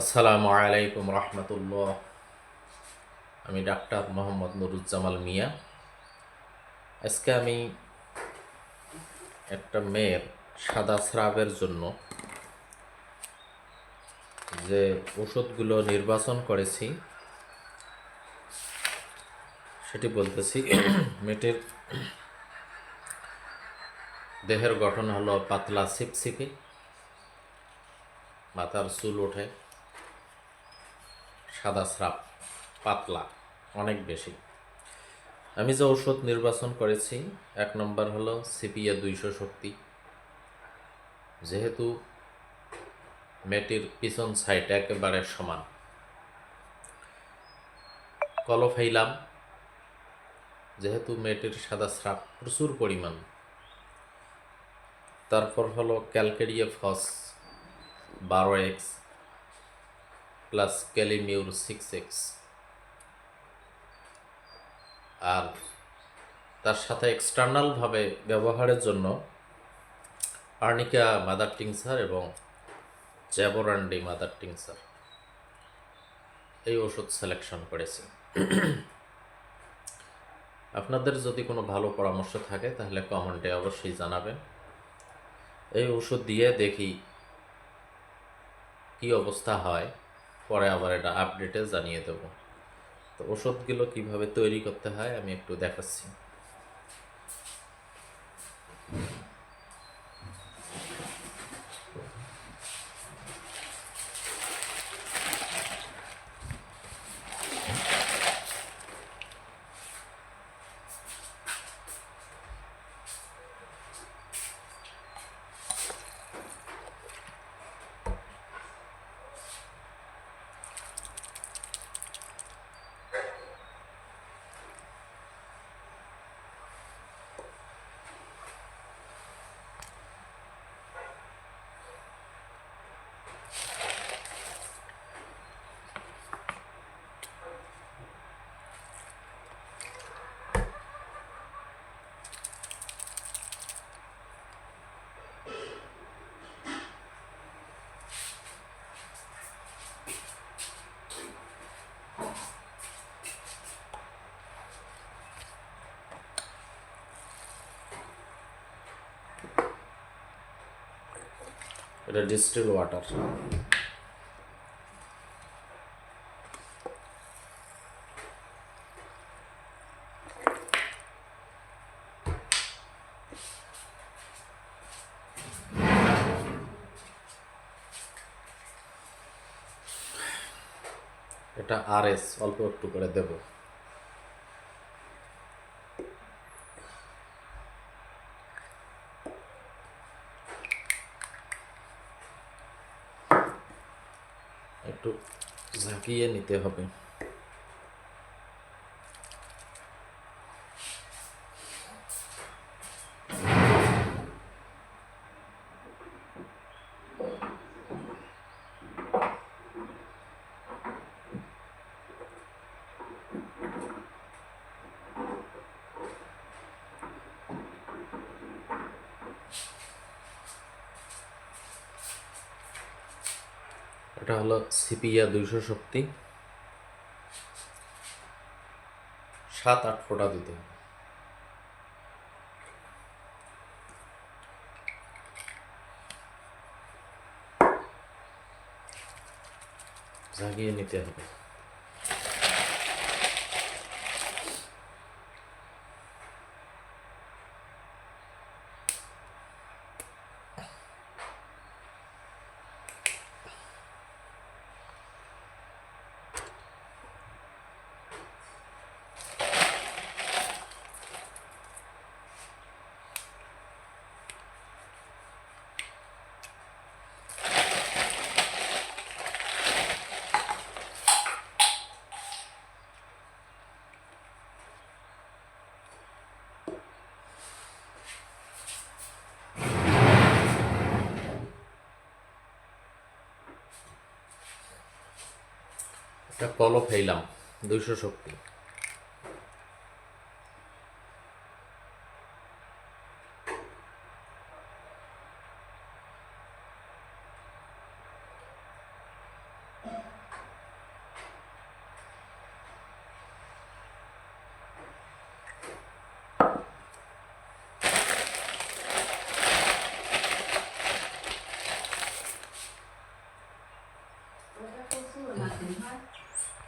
আসসালামু আলাইকুম রহমতুল্লাহ। আমি ডাক্তার মোহাম্মদ নুরুজ্জামাল মিয়া। আজকে আমি একটা মেয়ের সাদা স্রাবের জন্য যে ওষুধগুলো নির্বাচন করেছি, সেটি বলতেছি, মেয়েটির দেহের গঠন হলো পাতলা সিপসিপি মাথার চুল ওঠে। সাদা স্রাব, পাতলা, অনেক বেশি। আমি যে ওষুধ নির্বাচন করেছি, এক নম্বর হলো সিপিএ দুইশো শক্তি। যেহেতু মেয়েটির পিছন সাইড একেবারে সমান। কল কলফাইলাম যেহেতু মেয়েটির সাদা স্রাব প্রচুর পরিমাণ। তারপর হলো ক্যালকেরিয়া ফস, বারো X plus kali mur six X আর তার সাথে এক্সটার্নালভাবে ব্যবহারের জন্য আর্নিকা মাদার টিংসার এবং জ্যাবোরান্ডি মাদার টিংসার এই ওষুধ সিলেকশন করেছি। আপনাদের যদি কোনো ভালো পরামর্শ থাকে তাহলে কমেন্টে অবশ্যই জানাবেন। এই ওষুধ দিয়ে দেখি কি অবস্থা হয়। পরে আবার এটা আপডেটে জানিয়ে দেব। তো ওষুধগুলো কীভাবে তৈরি করতে হয় আমি একটু দেখাচ্ছি। এটা ডিস্টিল ওয়াটার এটা আর এস অল্প একটু করে দেব। একটু ঝাঁকিয়ে নিতে হবে। এটা হলো সিপিয়া দুইশো শক্তি। সাত আট ফোঁটা দিতে হবে। জাগিয়ে নিতে হবে। একটা কলও ফেললাম দুইশো শক্তি।